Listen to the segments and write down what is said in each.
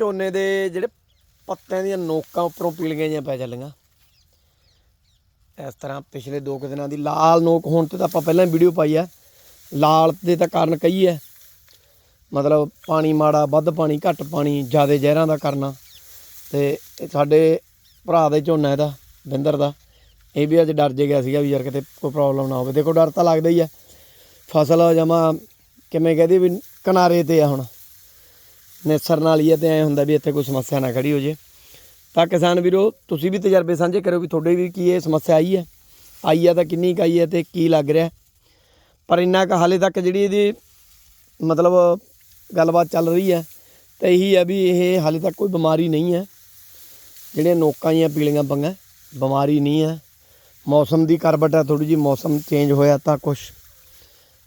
ਝੋਨੇ ਦੇ ਜਿਹੜੇ ਪੱਤਿਆਂ ਦੀਆਂ ਨੋਕਾਂ ਉੱਪਰੋਂ ਪੀਲੀਆਂ ਜਿਹੀਆਂ ਪੈ ਚੱਲੀਆਂ। ਇਸ ਤਰ੍ਹਾਂ ਪਿਛਲੇ ਦੋ ਕੁ ਦਿਨਾਂ ਦੀ ਲਾਲ ਨੋਕ ਹੋਣ ਤੇ ਤਾਂ ਆਪਾਂ ਪਹਿਲਾਂ ਹੀ ਵੀਡੀਓ ਪਾਈ ਆ। ਲਾਲ ਦੇ ਤਾਂ ਕਾਰਨ ਕਈ ਹੈ ਮਤਲਬ ਪਾਣੀ ਮਾੜਾ, ਵੱਧ ਪਾਣੀ, ਘੱਟ ਪਾਣੀ, ਜ਼ਿਆਦਾ ਜ਼ਹਿਰਾਂ ਦਾ ਕਰਨਾ ਤੇ ਸਾਡੇ ਭਰਾ ਦੇ ਝੋਨਾ ਇਹਦਾ, ਬਿੰਦਰ ਦਾ। ਇਹ ਵੀ ਅੱਜ ਡਰ ਜੇ ਗਿਆ ਸੀਗਾ ਵੀ ਯਾਰ ਕਿਤੇ ਕੋਈ ਪ੍ਰੋਬਲਮ ਨਾ ਹੋਵੇ। ਦੇਖੋ ਡਰ ਤਾਂ ਲੱਗਦਾ ਹੀ ਹੈ ਫਸਲ ਜਮਾ ਕਿਵੇਂ ਕਹਦੀ ਵੀ ਕਿਨਾਰੇ ਤੇ ਆ ਹੁਣ। ਨੇਸਰ ਨਾਲ ਹੀ ਹੈ ਤੇ ਐ ਹੁੰਦਾ ਵੀ ਇੱਥੇ ਕੋਈ ਸਮੱਸਿਆ ਨਾ ਖੜੀ ਹੋ ਜੇ। ਤਾਂ ਕਿਸਾਨ ਵੀਰੋ, ਤੁਸੀਂ ਵੀ ਤਜਰਬੇ ਸਾਂਝੇ ਕਰੋ ਵੀ ਤੁਹਾਡੇ ਵੀ ਕੀ ਇਹ ਸਮੱਸਿਆ ਆਈ ਹੈ? ਆਈ ਹੈ ਤਾਂ ਕਿੰਨੀ ਕੁ ਆਈ ਹੈ ਤੇ ਕੀ ਲੱਗ ਰਿਹਾ ਪਰ ਇੰਨਾ ਕੁ ਹਾਲੇ ਤੱਕ ਜਿਹੜੀ ਇਹਦੀ ਮਤਲਬ ਗੱਲਬਾਤ ਚੱਲ ਰਹੀ ਹੈ, ਤਾਂ ਇਹੀ ਹੈ ਵੀ ਇਹ ਹਾਲੇ ਤੱਕ ਕੋਈ ਬਿਮਾਰੀ ਨਹੀਂ ਹੈ। ਜਿਹੜੀਆਂ ਨੋਕਾਂ ਜਾਂ ਪੀਲੀਆਂ ਪੰਗਾ ਬਿਮਾਰੀ ਨਹੀਂ ਹੈ। ਮੌਸਮ ਦੀ ਕਰਵਟ ਹੈ ਥੋੜੀ ਜੀ ਮੌਸਮ ਚੇਂਜ ਹੋਇਆ ਤਾਂ ਕੁਝ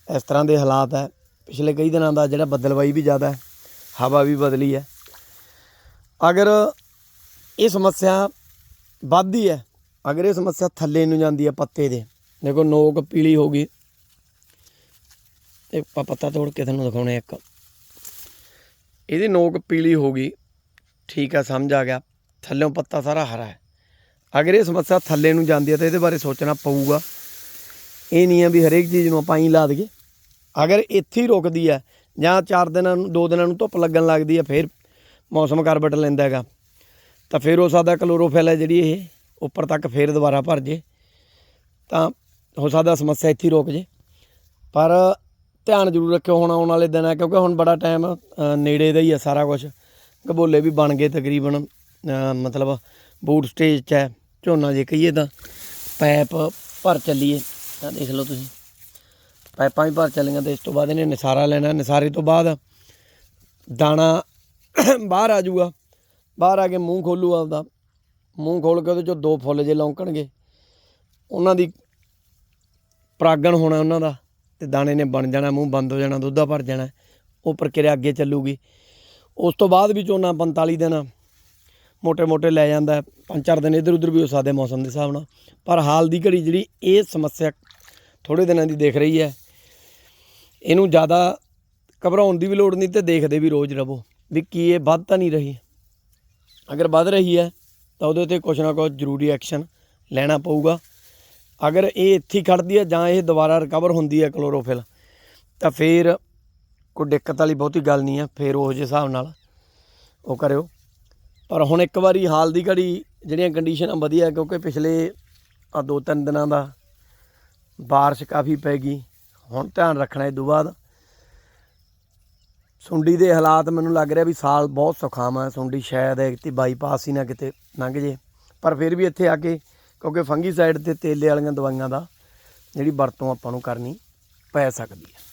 ਇਸ ਤਰ੍ਹਾਂ ਦੇ ਹਾਲਾਤ ਹੈ। ਪਿਛਲੇ ਕਈ ਦਿਨਾਂ ਦਾ ਜਿਹੜਾ ਬੱਦਲਵਾਈ ਵੀ ਜ਼ਿਆਦਾ ਹੈ ਹਵਾ ਵੀ ਬਦਲੀ ਹੈ। ਅਗਰ ਇਹ ਸਮੱਸਿਆ ਵੱਧਦੀ ਹੈ, ਅਗਰ ਇਹ ਸਮੱਸਿਆ ਥੱਲੇ ਨੂੰ ਜਾਂਦੀ ਹੈ ਪੱਤੇ ਦੇ, ਦੇਖੋ ਨੋਕ ਪੀਲੀ ਹੋ ਗਈ। ਇਹ ਆਪਾਂ ਪੱਤਾ ਤੋੜ ਕੇ ਤੁਹਾਨੂੰ ਦਿਖਾਉਣੇ ਇੱਕ। ਇਹਦੀ ਨੋਕ ਪੀਲੀ ਹੋ ਗਈ। ਠੀਕ ਹੈ, ਸਮਝ ਆ ਗਿਆ। ਥੱਲੇੋਂ ਪੱਤਾ ਸਾਰਾ ਹਰਾ ਹੈ। ਅਗਰ ਇਹ ਸਮੱਸਿਆ ਥੱਲੇ ਨੂੰ ਜਾਂਦੀ ਹੈ ਤਾਂ ਇਹਦੇ ਬਾਰੇ ਸੋਚਣਾ ਪਊਗਾ। ਇਹ ਨਹੀਂ ਹੈ ਵੀ ਹਰੇਕ ਚੀਜ਼ ਨੂੰ ਆਪਾਂ ਹੀ ਲਾ ਦਈਏ। ਅਗਰ ਇੱਥੇ ਹੀ ਰੁਕਦੀ ਹੈ ਜਾਂ 4 ਦਿਨਾਂ ਨੂੰ 2 ਦਿਨਾਂ ਨੂੰ ਧੁੱਪ ਲੱਗਣ ਲੱਗਦੀ ਹੈ ਫਿਰ ਮੌਸਮ ਕਰਬਟ ਲੈਂਦਾ ਹੈਗਾ। ਤਾਂ ਫਿਰ ਹੋ ਸਕਦਾ ਕਲੋਰੋਫਿਲ ਹੈ ਜਿਹੜੀ ਇਹ, ਉੱਪਰ ਤੱਕ ਫੇਰ ਦੁਬਾਰਾ ਭਰ ਜੇ। ਤਾਂ ਹੋ ਸਕਦਾ ਸਮੱਸਿਆ ਇੱਥੇ ਹੀ ਰੁਕ ਜੇ। ਪਰ ਧਿਆਨ ਜ਼ਰੂਰ ਰੱਖਿਓ, ਹੁਣ ਆਉਣ ਵਾਲੇ ਦਿਨ ਹੈ ਕਿਉਂਕਿ ਹੁਣ ਬੜਾ ਟਾਈਮ ਨੇੜੇ ਦਾ ਹੀ ਹੈ ਸਾਰਾ ਕੁਝ ਗਬੋਲੇ ਵੀ ਬਣ ਗਏ ਤਕਰੀਬਨ ਮਤਲਬ ਬੂਟ ਸਟੇਜ 'ਚ ਹੈ, ਝੋਨਾ ਜੇ ਕਹੀਏ ਤਾਂ। ਪੈਪ ਭਰ ਚੱਲੀਏ, ਤਾਂ ਦੇਖ ਲਓ ਤੁਸੀਂ। ਪਾਈਪਾਂ ਵੀ ਭਰ ਚੱਲੀਆਂ ਤੇ ਇਸ ਤੋਂ ਬਾਅਦ ਇਹਨੇ ਨਿਸਾਰਾ ਲੈਣਾ। ਨਿਸਾਰੇ ਤੋਂ ਬਾਅਦ ਦਾਣਾ ਬਾਹਰ ਆ ਜਾਊਗਾ। ਬਾਹਰ ਆ ਕੇ ਮੂੰਹ ਖੋਲੂ ਆਪਦਾ। ਮੂੰਹ ਖੋਲ ਕੇ ਉਹਦੇ ਚੋਂ ਦੋ ਫੁੱਲ ਜੇ ਲੌਂਕਣਗੇ। ਉਹਨਾਂ ਦੀ ਪ੍ਰਾਗਣ ਹੋਣਾ ਉਹਨਾਂ ਦਾ ਤੇ ਦਾਣੇ ਨੇ ਬਣ ਜਾਣਾ, ਮੂੰਹ ਬੰਦ ਹੋ ਜਾਣਾ, ਦੁੱਧਾ ਭਰ ਜਾਣਾ। ਉਹ ਪ੍ਰਕਿਰਿਆ ਅੱਗੇ ਚੱਲੂਗੀ। ਉਸ ਤੋਂ ਬਾਅਦ ਵੀ ਚੋਨਾ 45 ਦਿਨ ਮੋਟੇ ਮੋਟੇ ਲੈ ਜਾਂਦਾ। ਪੰਜ ਚਾਰ ਦਿਨ ਇਧਰ ਉਧਰ ਵੀ ਹੋ ਸਕਦੇ ਮੌਸਮ ਦੇ ਹਿਸਾਬ ਨਾਲ। ਪਰ ਹਾਲ ਦੀ ਘੜੀ ਜਿਹੜੀ ਇਹ ਸਮੱਸਿਆ ਥੋੜੇ ਦਿਨਾਂ ਦੀ ਦੇਖ ਰਹੀ ਹੈ। ਇਹਨੂੰ ਜ਼ਿਆਦਾ ਘਬਰਾਉਣ ਦੀ ਵੀ ਲੋੜ ਨਹੀਂ ਤੇ ਦੇਖਦੇ ਵੀ ਰੋਜ਼ ਰਵੋ ਵੀ ਕੀ ਇਹ ਵੱਧ ਤਾਂ ਨਹੀਂ ਰਹੀ। ਅਗਰ ਵੱਧ ਰਹੀ ਹੈ ਤਾਂ ਉਹਦੇ ਉੱਤੇ ਕੁਛ ਨਾ ਕੁਛ ਜ਼ਰੂਰੀ ਐਕਸ਼ਨ ਲੈਣਾ ਪਊਗਾ। ਅਗਰ ਇਹ ਇੱਥੇ ਹੀ ਖੜਦੀ ਹੈ ਜਾਂ ਇਹ ਦੁਬਾਰਾ ਰਿਕਵਰ ਹੁੰਦੀ ਹੈ ਕਲੋਰੋਫਿਲ ਤਾਂ ਫਿਰ ਕੋਈ ਦਿੱਕਤ ਵਾਲੀ ਬਹੁਤੀ ਗੱਲ ਨਹੀਂ ਹੈ, ਫਿਰ ਉਹ ਜਿਹੇ ਹਿਸਾਬ ਨਾਲ ਉਹ ਕਰਿਓ। ਪਰ ਹੁਣ ਇੱਕ ਵਾਰੀ ਹਾਲ ਦੀ ਘੜੀ ਜਿਹੜੀਆਂ ਕੰਡੀਸ਼ਨਾਂ ਵਧੀਆ ਕਿਉਂਕਿ ਪਿਛਲੇ ਆ ਦੋ ਤਿੰਨ ਦਿਨਾਂ ਦਾ ਬਾਰਿਸ਼ ਕਾਫੀ ਪੈ ਗਈ। ਹੁਣ ਧਿਆਨ ਰੱਖਣਾ ਇਹ ਤੋਂ ਬਾਅਦ। ਸੁੰਡੀ ਦੇ ਹਾਲਾਤ ਮੈਨੂੰ ਲੱਗ ਰਿਹਾ ਵੀ ਸਾਲ ਬਹੁਤ ਸੁਖਾਮ ਹੈ ਸੁੰਡੀ ਸ਼ਾਇਦ ਹੈ ਕਿਤੇ ਬਾਈਪਾਸ ਹੀ ਨਾ ਕਿਤੇ ਲੰਘ ਜੇ। ਪਰ ਫਿਰ ਵੀ ਇੱਥੇ ਆ ਕੇ, ਕਿਉਂਕਿ ਫੰਗੀ ਸਾਈਡ ਤੇ ਤੇਲੇ ਵਾਲੀਆਂ ਦਵਾਈਆਂ ਦਾ ਜਿਹੜੀ ਵਰਤੋਂ ਆਪਾਂ ਨੂੰ ਕਰਨੀ ਪੈ ਸਕਦੀ ਹੈ।